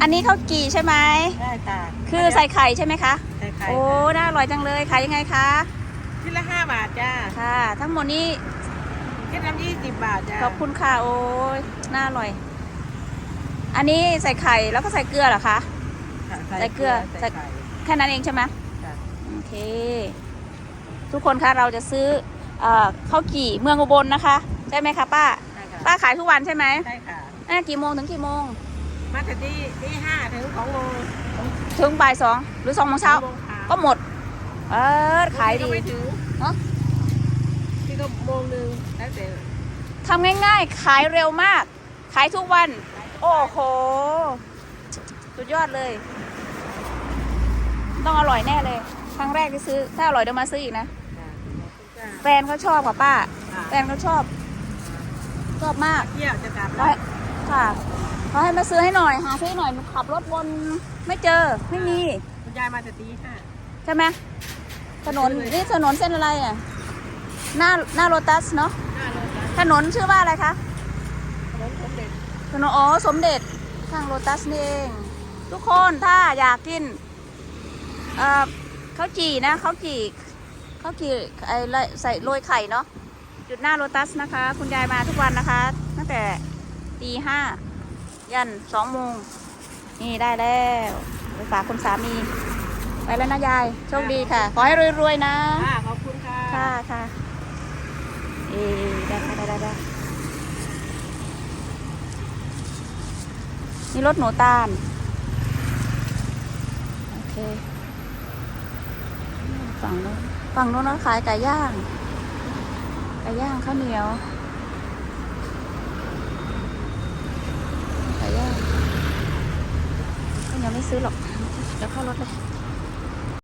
อันนี้ข้าวจี่ใช่ไหมได้ค่ะคือใส่ไข่ใช่ไหมคะใส่ไข่โอ้น่าอร่อยจังเลยขายยังไงคะชิ้นละห้าบาทจ้าค่ะ ทั้งหมดนี้คิดน้ำยี่สิบบาทจ้าขอบคุณค่ะโอ้ยน่าอร่อย อันนี้ใส่ไข่แล้วก็ใส่เกลือเหรอคะค่ะใส่เกลือใส่ไข่แค่นั้นเองใช่ไหมจ้ะโอเค ทุกคนคะเราจะซื้อเอ่อข้าวจี่เมืองอุบลนะคะ ใช่ไหมคะป้าใช่ค่ะป้าขายทุกวันใช่ไหมใช่ค่ะอะกี่โมงถึงกี่โมง มาแต่ที่ที่ห้าถึงสองโมงถึงบ่ายสองหรือสองโมงเช้าโมงเช้าก็หมด เออขายบงทีดีก็ไม่ถึงเนอะ ที่ก็โมงหนึ่งแล้วแต่ทำง่ายๆ ขายเร็วมาก ขายทุกวัน โอ้โห สุดยอดเลย ต้องอร่อยแน่เลย ครั้งแรกที่ซื้อ ถ้าอร่อยเดี๋ยวมาซื้ออีกนะจ้ะขอบคุณจ้าแฟนเขาชอบค่ะป้าค่ะแฟนเขาชอบ ชอบมาก เที่ยวจะกลับเขาแล้วให้ ค่ะ เขาให้มาซื้อให้หน่อยหาซื้อให้หน่อยหนูขับรถวนไม่เจอไม่มีคุณยายมาแต่ตีห้าใช่ไหมถนนนี่ถนนเส้นอะไรอะหน้าหน้าโรตัสเนาะห้าโลจ้ะถนนชื่อว่าอะไรคะถนนสมเด็จถนนอ๋อสมเด็จข้างโรตัสนี่เองทุกคนถ้าอยากกินเอ่อข้าวจี่นะข้าวจี่ข้าวจี่ไอ้ละใส่โรยไข่เนาะจุดหน้าโรตัสนะคะ คุณยายมาทุกวันนะคะ ตั้งแต่ ตีห้ายันสองโมงนี่ได้แล้วไปฝากคุณสามี ไปแล้วนะยาย โชคดีค่ะ ขอให้รวยๆนะ ค่ะขอบคุณค่ะค่ะค่ะเอได้ค่ะได้ได้ได้นี่รถหนูตาล โอเค ฝั่งนู้นฝั่งนู้นเราขายไก่ย่าง ไก่ย่างข้าวเหนียว ไก่ย่างก็ ยังไม่ซื้อหรอก เดี๋ยวเข้ารถเลย